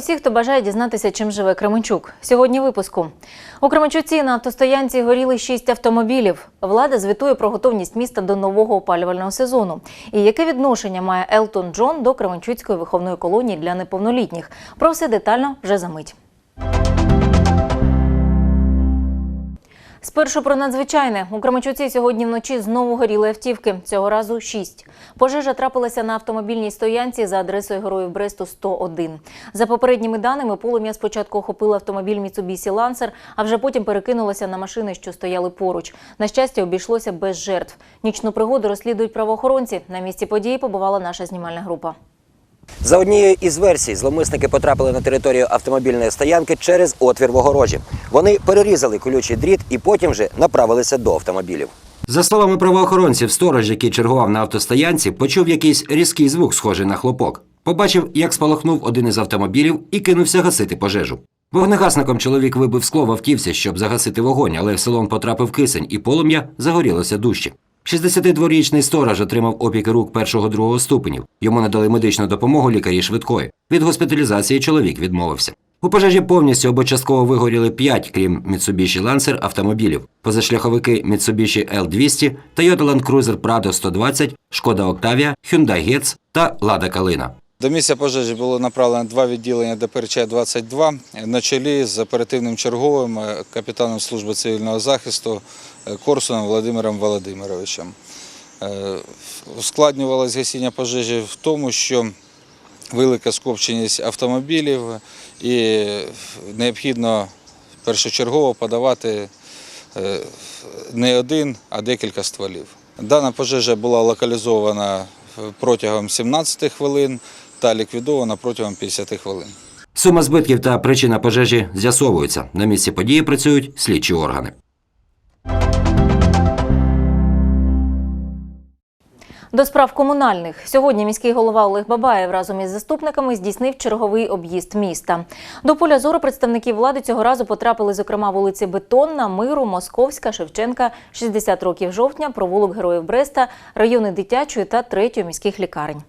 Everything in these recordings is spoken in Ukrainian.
усіх, хто бажає дізнатися, чим живе Кременчук. Сьогодні випуску. У Кременчуці на автостоянці горіли шість автомобілів. Влада звітує про готовність міста до нового опалювального сезону. І яке відношення має Елтон Джон до Кременчуцької виховної колонії для неповнолітніх? Про все детально вже за мить. Спершу про надзвичайне у Кременчуці сьогодні вночі знову горіли автівки. Цього разу шість. Пожежа трапилася на автомобільній стоянці за адресою Героїв Бресту 101. За попередніми даними, полум'я спочатку охопило автомобіль Mitsubishi Lancer, а вже потім перекинулося на машини, що стояли поруч. На щастя, обійшлося без жертв. Нічну пригоду розслідують правоохоронці. На місці події побувала наша знімальна група. За однією із версій, зловмисники потрапили на територію автомобільної стоянки через отвір в огорожі. Вони перерізали колючий дріт і потім вже направилися до автомобілів. За словами правоохоронців, сторож, який чергував на автостоянці, почув якийсь різкий звук, схожий на хлопок. Побачив, як спалахнув один із автомобілів і кинувся гасити пожежу. Вогнегасником чоловік вибив скло в автівці, щоб загасити вогонь, але в салон потрапив кисень, і полум'я загорілося дужче. 62-річний сторож отримав опіки рук першого-другого ступенів. Йому надали медичну допомогу лікарі швидкої. Від госпіталізації чоловік відмовився. У пожежі повністю або частково вигоріли 5, крім Mitsubishi Lancer, автомобілів. Позашляховики Mitsubishi L200, Toyota Land Cruiser Prado 120, Шкода Octavia, Hyundai Getz та Лада Калина. До місця пожежі було направлено два відділення ДПРЧ-22 на чолі з оперативним черговим е, капітаном служби цивільного захисту е, Корсуном Володимиром Володимировичем. Е, Ускладнювалось гасіння пожежі в тому, що велика скупченість автомобілів і необхідно першочергово подавати не один, а декілька стволів. Дана пожежа була локалізована протягом 17 хвилин та ліквідована протягом 50 хвилин. Сума збитків та причина пожежі з'ясовуються. На місці події працюють слідчі органи. До справ комунальних сьогодні міський голова Олег Бабаєв разом із заступниками здійснив черговий об'їзд міста. До поля зору представників влади цього разу потрапили, зокрема, вулиці Бетонна, Миру, Московська, Шевченка, 60 років жовтня, провулок Героїв Бреста, райони дитячої та третьої міських лікарень.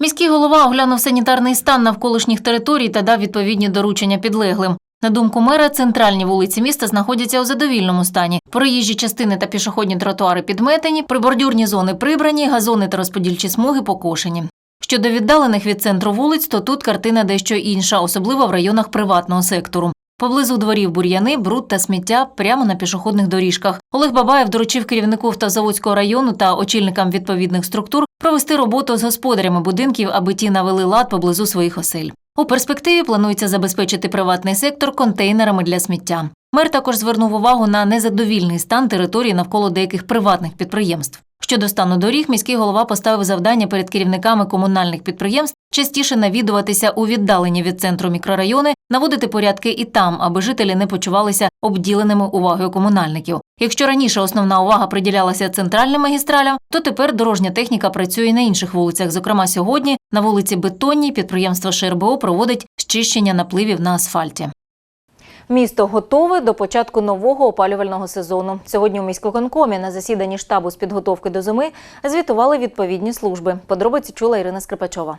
Міський голова оглянув санітарний стан навколишніх територій та дав відповідні доручення підлеглим. На думку мера, центральні вулиці міста знаходяться у задовільному стані. Проїжджі частини та пішохідні тротуари підметені, прибордюрні зони прибрані, газони та розподільчі смуги покошені. Щодо віддалених від центру вулиць, то тут картина дещо інша, особливо в районах приватного сектору. Поблизу дворів бур'яни, бруд та сміття прямо на пішохідних доріжках. Олег Бабаєв доручив керівнику Автозаводського району та очільникам відповідних структур провести роботу з господарями будинків, аби ті навели лад поблизу своїх осель. У перспективі планується забезпечити приватний сектор контейнерами для сміття. Мер також звернув увагу на незадовільний стан території навколо деяких приватних підприємств. Щодо стану доріг, міський голова поставив завдання перед керівниками комунальних підприємств частіше навідуватися у віддалені від центру мікрорайони, наводити порядки і там, аби жителі не почувалися обділеними увагою комунальників. Якщо раніше основна увага приділялася центральним магістралям, то тепер дорожня техніка працює на інших вулицях. Зокрема, сьогодні на вулиці Бетонній підприємство ШРБО проводить щищення напливів на асфальті. Місто готове до початку нового опалювального сезону. Сьогодні у міськвиконкомі на засіданні штабу з підготовки до зими звітували відповідні служби. Подробиці чула Ірина Скрипачова.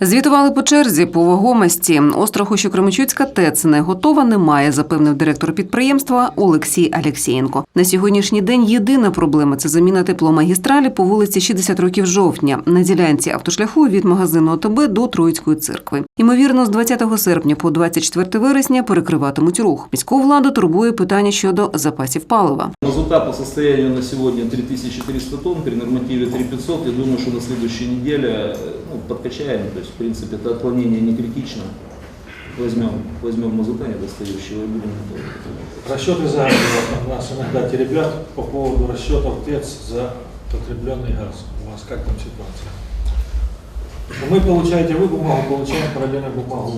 Звітували по черзі по вагомості. Остраху, що Кременчуцька ТЕЦ не готова, немає, запевнив директор підприємства Олексій Алєксєєнко. На сьогоднішній день єдина проблема це заміна тепломагістралі по вулиці 60 років жовтня на ділянці автошляху від магазину ОТБ до Троїцької церкви. Ймовірно, з 20 серпня по 24 вересня перекриватимуть рух. Міську владу турбує питання щодо запасів палива. Мазута по состоянию на сегодня 3300 тонн, при нормативе 3500. Я думаю, что на следующей неделе э, ну, подкачаем. То есть, в принципе, это отклонение не критично. Возьмем, возьмем мазута недостающего и будем готовы. Расчеты за год нас иногда теребят по поводу расчетов ТЭЦ за потребленный газ. У вас как там ситуация? Мы, получаете вы бумагу, получаем параллельно бумагу.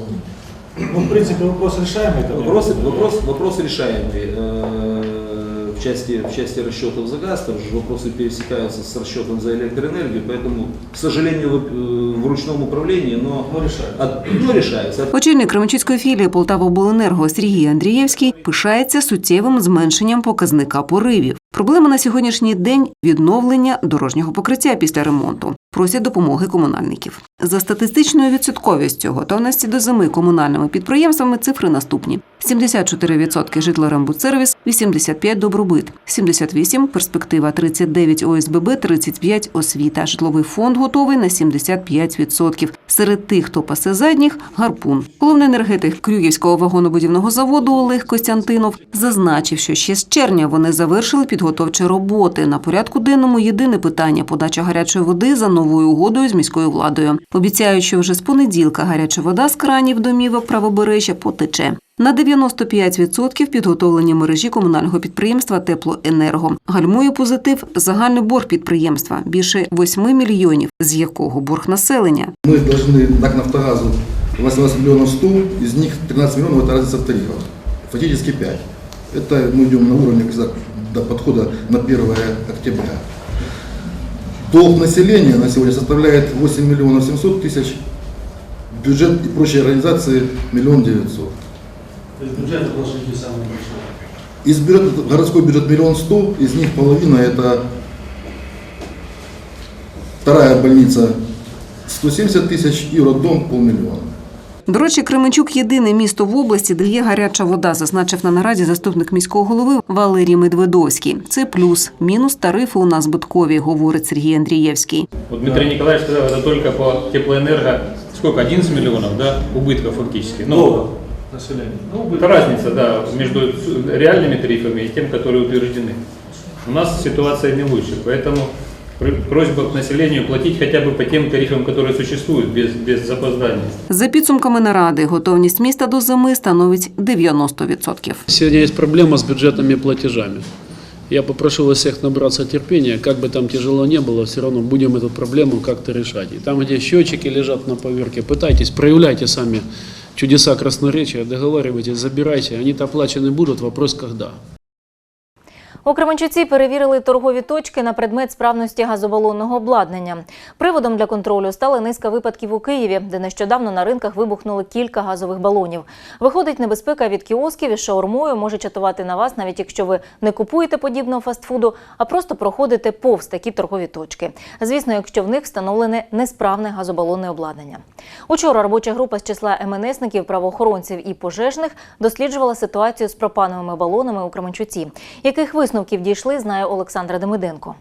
Ну, в принципе, вопрос решаемый. это Вопрос, верно? вопрос, вопрос решаемый. Э, В части, в части расчетов за газ, там же вопросы пересекаются с расчетом за электроэнергию, поэтому, к сожалению, в, э, в ручном управлении, но, Ну, решаем. от- ну, решается. Очільник Кременчуцької філії Полтавобленерго Сергій Андрієвський пишається суттєвим зменшенням показника поривів. Проблема на сьогоднішній день відновлення дорожнього покриття після ремонту. просять допомоги комунальників. За статистичною відсотковістю готовності до зими комунальними підприємствами цифри наступні: 74% житлорембудсервіс, 85% добробит, 78% перспектива, 39% ОСББ, 35% освіта. Житловий фонд готовий на 75%. Серед тих, хто пасе задніх, гарпун. Головний енергетик Крюгівського вагонобудівного заводу Олег Костянтинов зазначив, що ще з червня вони завершили підготовчі роботи. На порядку денному єдине питання подача гарячої води за новою угодою з міською владою. Обіцяють, що вже з понеділка гаряча вода з кранів домівок правобережжя потече. На 95% підготовлені мережі комунального підприємства Теплоенерго. Гальмує позитив загальний борг підприємства більше 8 мільйонів, з якого борг населення. Мы должны НАК «Нафтогазу» 18 миллионов 100, из них 13 миллионов это разница в тарифах, фактически 5. Это мы идем на уровне когда до подхода на 1 октября. Долг населения на сегодня составляет 8 миллионов 700 тысяч, бюджет и прочие организации миллион девятьсот. То есть бюджет должен быть самый большой. Из бюджета, городской бюджет миллион сто, из них половина это вторая больница 170 тысяч и роддом полмиллиона. До речі, Кременчук єдине місто в області, де є гаряча вода, зазначив на нараді заступник міського голови Валерій Медведовський. Це плюс. Мінус тарифи у нас збиткові, говорить Сергій Андрієвський. Вот Дмитрий Николаевич сказал, это только по теплоэнерго, сколько, 11 миллионов, да, убытков фактически. Ну, Долларов населения. Ну, это разница, да, между реальными тарифами и тем, которые утверждены. У нас ситуация не лучше, поэтому пр- просьба к населению платить хотя бы по тем тарифам, которые существуют, без, без запоздания. За підсумками наради, готовність міста до зими становить 90%. Сегодня есть проблема с бюджетными платежами. Я попрошу вас всех набраться терпения, как бы там тяжело не было, все равно будем эту проблему как-то решать. И там, где счетчики лежат на поверке, пытайтесь, проявляйте сами чудеса красноречия, договаривайтесь, забирайте. Они-то оплачены будут, вопрос когда. У Кременчуці перевірили торгові точки на предмет справності газобалонного обладнання. Приводом для контролю стала низка випадків у Києві, де нещодавно на ринках вибухнули кілька газових балонів. Виходить, небезпека від кіосків із шаурмою може чатувати на вас, навіть якщо ви не купуєте подібного фастфуду, а просто проходите повз такі торгові точки. Звісно, якщо в них встановлене несправне газобалонне обладнання. Учора робоча група з числа МНСників, правоохоронців і пожежних досліджувала ситуацію з пропановими балонами у Кременчуці. Яких висновків дійшли, знає Олександра Демиденко.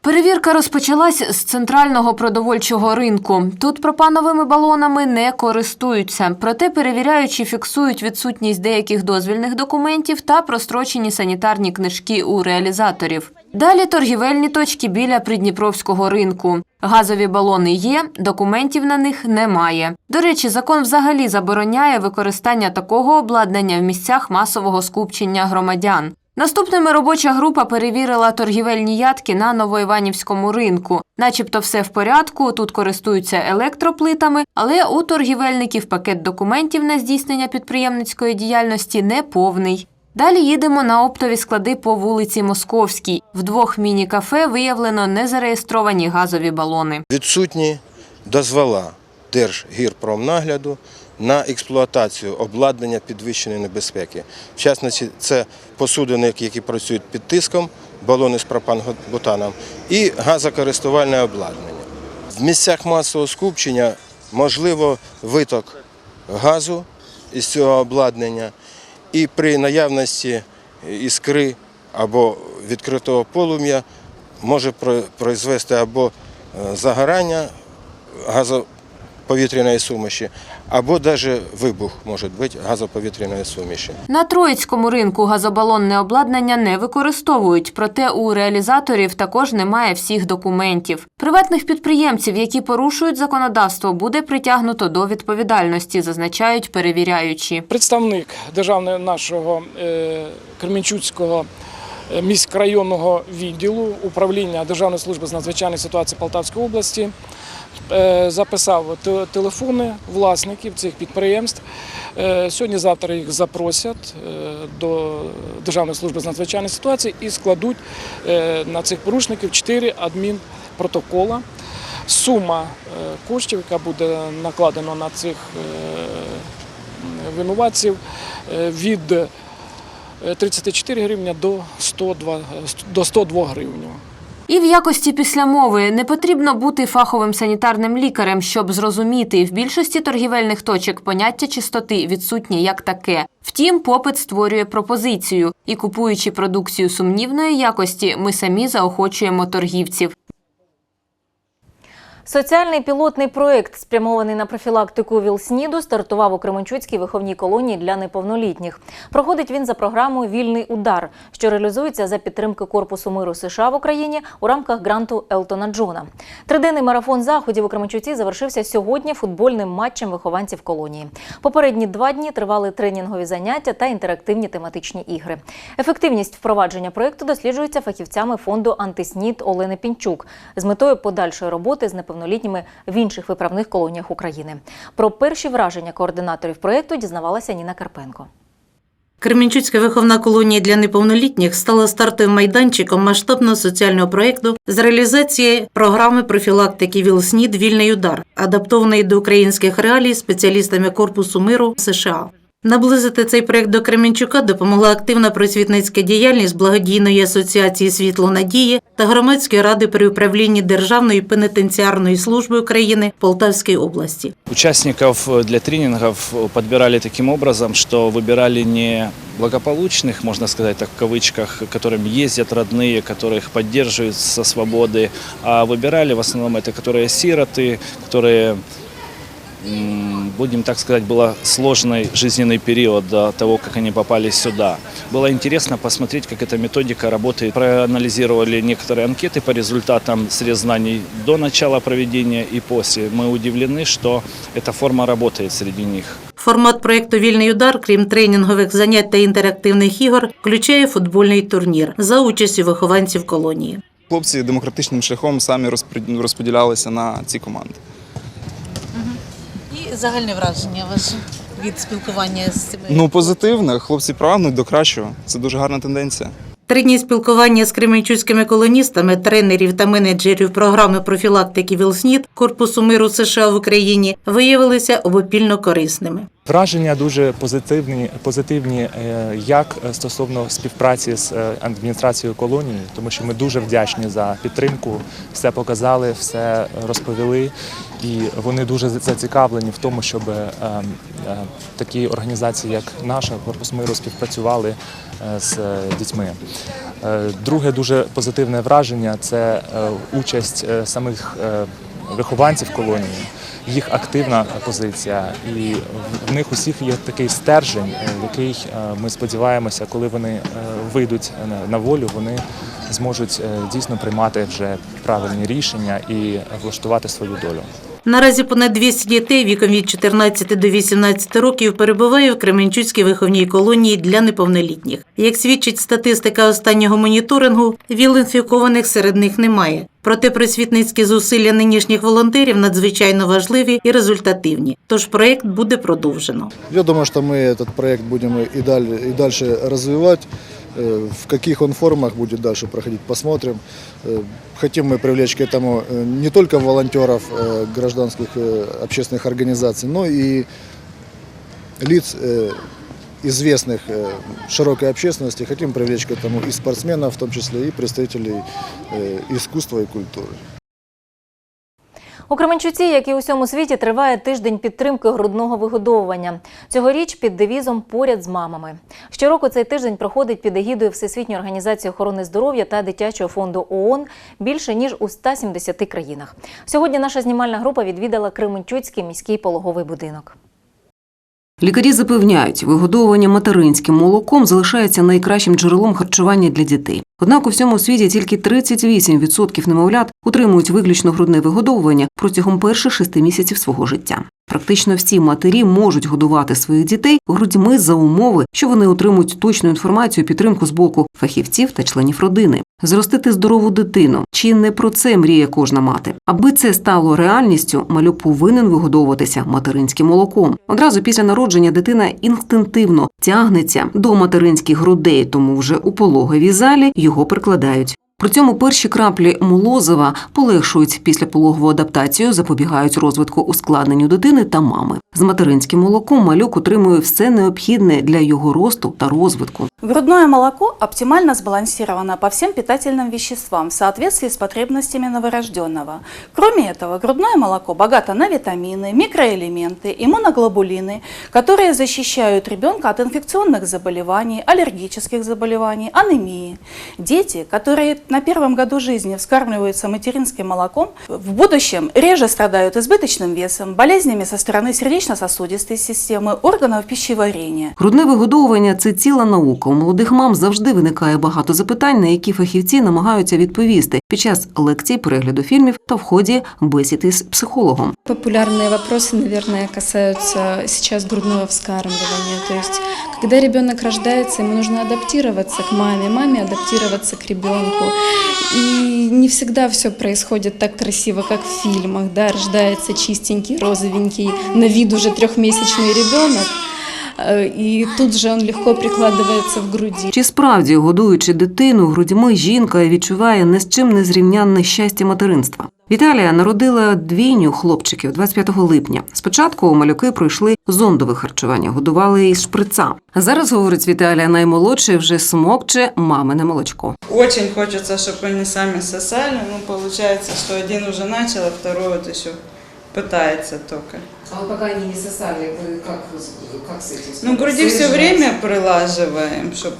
Перевірка розпочалась з центрального продовольчого ринку. Тут пропановими балонами не користуються. Проте перевіряючі фіксують відсутність деяких дозвільних документів та прострочені санітарні книжки у реалізаторів. Далі торгівельні точки біля Придніпровського ринку. Газові балони є, документів на них немає. До речі, закон взагалі забороняє використання такого обладнання в місцях масового скупчення громадян. Наступними робоча група перевірила торгівельні ядки на Новоіванівському ринку. Начебто все в порядку, тут користуються електроплитами, але у торгівельників пакет документів на здійснення підприємницької діяльності не повний. Далі їдемо на оптові склади по вулиці Московській. В двох міні-кафе виявлено незареєстровані газові балони. відсутні дозвола Держгірпромнагляду на експлуатацію обладнання підвищеної небезпеки. В частності це посудини, які працюють під тиском, балони з пропан-бутаном і газокористувальне обладнання. В місцях масового скупчення можливо виток газу із цього обладнання і при наявності іскри або відкритого полум'я може про- произвести або е, загорання газоповітряної суміші, або навіть вибух може бути газоповітряної суміші. На Троїцькому ринку газобалонне обладнання не використовують, проте у реалізаторів також немає всіх документів. Приватних підприємців, які порушують законодавство, буде притягнуто до відповідальності, зазначають перевіряючі. Представник державного нашого е, Кременчуцького міськрайонного відділу управління Державної служби з надзвичайних ситуацій Полтавської області е, записав телефони власників цих підприємств. Е, Сьогодні-завтра їх запросять е, до Державної служби з надзвичайних ситуацій і складуть е, на цих порушників 4 адмінпротокола. Сума е, коштів, яка буде накладена на цих е, винуватців е, від е, 34 гривня до 102, до 102 гривень. І в якості післямови не потрібно бути фаховим санітарним лікарем, щоб зрозуміти, в більшості торгівельних точок поняття чистоти відсутнє як таке. Втім, попит створює пропозицію, і купуючи продукцію сумнівної якості, ми самі заохочуємо торгівців. Соціальний пілотний проєкт, спрямований на профілактику ВІЛ-СНІДу, стартував у Кременчуцькій виховній колонії для неповнолітніх. Проходить він за програмою Вільний удар, що реалізується за підтримки Корпусу миру США в Україні у рамках гранту Елтона Джона. Триденний марафон заходів у Кременчуці завершився сьогодні футбольним матчем вихованців колонії. Попередні два дні тривали тренінгові заняття та інтерактивні тематичні ігри. Ефективність впровадження проєкту досліджується фахівцями фонду Антиснід Олени Пінчук з метою подальшої роботи з неповнолітніми в інших виправних колоніях України. Про перші враження координаторів проєкту дізнавалася Ніна Карпенко. Кременчуцька виховна колонія для неповнолітніх стала стартовим майданчиком масштабного соціального проєкту з реалізації програми профілактики ВІЛ-СНІД «Вільний удар», адаптованої до українських реалій спеціалістами Корпусу миру США. Наблизити цей проєкт до Кременчука допомогла активна просвітницька діяльність благодійної асоціації Світло надії та громадської ради при управлінні Державної пенітенціарної служби України Полтавської області. Участников для тренингов подбирали таким образом, что выбирали не благополучных, можно сказать так в кавычках, к которым ездят родные, которых поддерживают со свободы, а выбирали в основном это, которые сироты, которые м, будем так сказать, был сложный жизненный период до того, как они попали сюда. Было интересно посмотреть, как эта методика работает. Проанализировали некоторые анкеты по результатам средств знаний до начала проведения и после. Мы удивлены, что эта форма работает среди них. Формат проєкту Вільний удар, крім тренінгових занять та інтерактивних ігор, включає футбольний турнір за участю вихованців колонії. Хлопці демократичним шляхом самі розпри- розподілялися на ці команди. Загальне враження ваше від спілкування з цими Ну позитивне. хлопці прагнуть до кращого. Це дуже гарна тенденція. Три дні спілкування з кременчуцькими колоністами, тренерів та менеджерів програми профілактики ВІЛ-СНІД Корпусу миру США в Україні виявилися обопільно корисними. Враження дуже позитивні, позитивні е, як стосовно співпраці з е, адміністрацією колонії, тому що ми дуже вдячні за підтримку, все показали, все розповіли, і вони дуже зацікавлені в тому, щоб е, е, такі організації, як наша Корпус миру, співпрацювали е, з е, дітьми. Е, Друге дуже позитивне враження це е, участь самих вихованців колонії, їх активна позиція, і в них усіх є такий стержень, який ми сподіваємося, коли вони вийдуть на- волю, вони зможуть дійсно приймати вже правильні рішення і влаштувати свою долю. Наразі понад 200 дітей віком від 14 до 18 років перебуває в Кременчуцькій виховній колонії для неповнолітніх. Як свідчить статистика останнього моніторингу, ВІЛ-інфікованих серед них немає. Проте просвітницькі зусилля нинішніх волонтерів надзвичайно важливі і результативні. Тож проект буде продовжено. Я думаю, что мы этот проект будем и, далее, и дальше развивать. Э, В каких он формах будет дальше проходить, посмотрим. Э, Хотим мы привлечь к этому э, не только волонтеров гражданских общественных организаций, но и лиц известных широкой общественности. Хотим привлечь к этому и спортсменов, в том числе и представителей искусства и культуры. У Кременчуці, як і у всьому світі, триває тиждень підтримки грудного вигодовування. Цьогоріч під девізом поряд з мамами. Щороку цей тиждень проходить під егідою Всесвітньої організації охорони здоров'я та дитячого фонду ООН більше ніж у 170 країнах. Сьогодні наша знімальна група відвідала Кременчуцький міський пологовий будинок. Лікарі запевняють, вигодовування материнським молоком залишається найкращим джерелом харчування для дітей. Однак у всьому світі тільки 38% немовлят утримують виключно грудне вигодовування протягом перших шести місяців свого життя. Практично всі матері можуть годувати своїх дітей грудьми за умови, що вони отримують точну інформацію, підтримку з боку фахівців та членів родини. Зростити здорову дитину. Чи не про це мріє кожна мати? Аби це стало реальністю, малюк повинен вигодовуватися материнським молоком. Одразу після народження дитина інстинктивно тягнеться до материнських грудей, тому вже у пологовій залі його прикладають При цьому перші краплі молозива полегшують післяпологову адаптацію, запобігають розвитку ускладненню дитини та мами. З материнським молоком малюк отримує все необхідне для його росту та розвитку. Грудное молоко оптимально сбалансировано по всем питательным веществам в соответствии с потребностями новорожденного. Кроме этого, грудное молоко богато на витамины, микроэлементы, иммуноглобулины, которые защищают ребенка от инфекционных заболеваний, аллергических заболеваний, анемии. Дети, которые на первом году жизни вскармливаются материнским молоком, в будущем реже страдают избыточным весом, болезнями со стороны сердечно-сосудистой системы, органов пищеварения. Грудне вигодовування це ціла наука. У молодих мам завжди виникає багато запитань, на які фахівці намагаються відповісти під час лекцій, перегляду фільмів та в ході бесід із психологом. Популярные вопросы, наверное, касаются сейчас грудного вскармливания. То есть, когда ребенок рождается, ему нужно адаптироваться к маме, маме адаптироваться к ребенку. И не всегда все происходит так красиво, как в фильмах. Да? Рождается чистенький, розовенький, на вид уже трехмесячный ребенок. э, И тут же он легко прикладывается в груди. Чи справді, годуючи дитину грудьми, жінка відчуває не з чим не зрівнянне щастя материнства? Віталія народила двійню хлопчиків 25 липня. Спочатку малюки пройшли зондове харчування, годували із шприца. Зараз, говорить Віталія, наймолодший вже смокче мамине молочко. Очень хочется, чтобы они сами сосали. Ну, получается, что один уже начал, а второй вот еще пытается только. А вот пока они не сосали, вы как, как с этим? Ну, груди все время прилаживаем, чтобы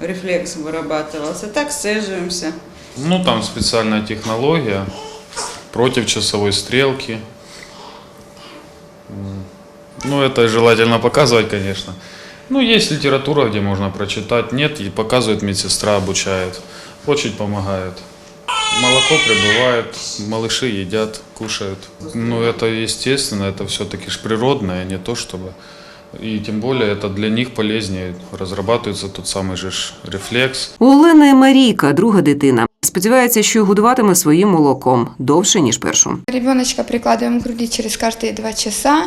рефлекс вырабатывался. Так сцеживаемся. Ну, там специальная технология против часовой стрелки. Ну, это желательно показывать, конечно. Ну, есть литература, где можно прочитать. Нет, и показывает медсестра, обучает. Очень помогает. Молоко прибывает, малыши едят, кушают. Ну, это естественно, это все-таки ж природное, не то чтобы... И тем более это для них полезнее. Разрабатывается тот самый же ж рефлекс. У Олени Марійка, друга дитина. Сподівається, що годуватиме своїм молоком довше ніж першу. Ребеночка прикладываем к груди через каждые два часа.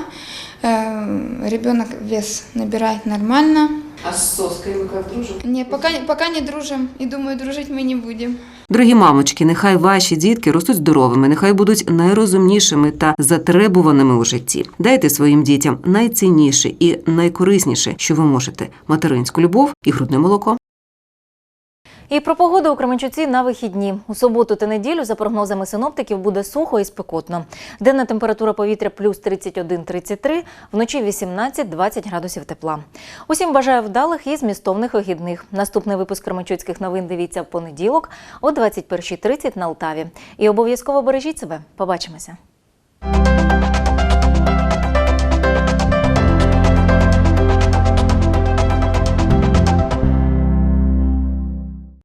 Э, Ребенок вес набирает нормально. А с соской вы как дружим? Не, пока, пока не дружим. И думаю, дружить мы не будем. Дорогі мамочки, нехай ваші дітки ростуть здоровими, нехай будуть найрозумнішими та затребуваними у житті. Дайте своїм дітям найцінніше і найкорисніше, що ви можете материнську любов і грудне молоко. І про погоду у Кременчуці на вихідні. У суботу та неділю, за прогнозами синоптиків, буде сухо і спекотно. Денна температура повітря плюс 31-33, вночі 18-20 градусів тепла. Усім бажаю вдалих і змістовних вихідних. Наступний випуск Кременчуцьких новин дивіться в понеділок о 21.30 на Алтаві. І обов'язково бережіть себе. Побачимося.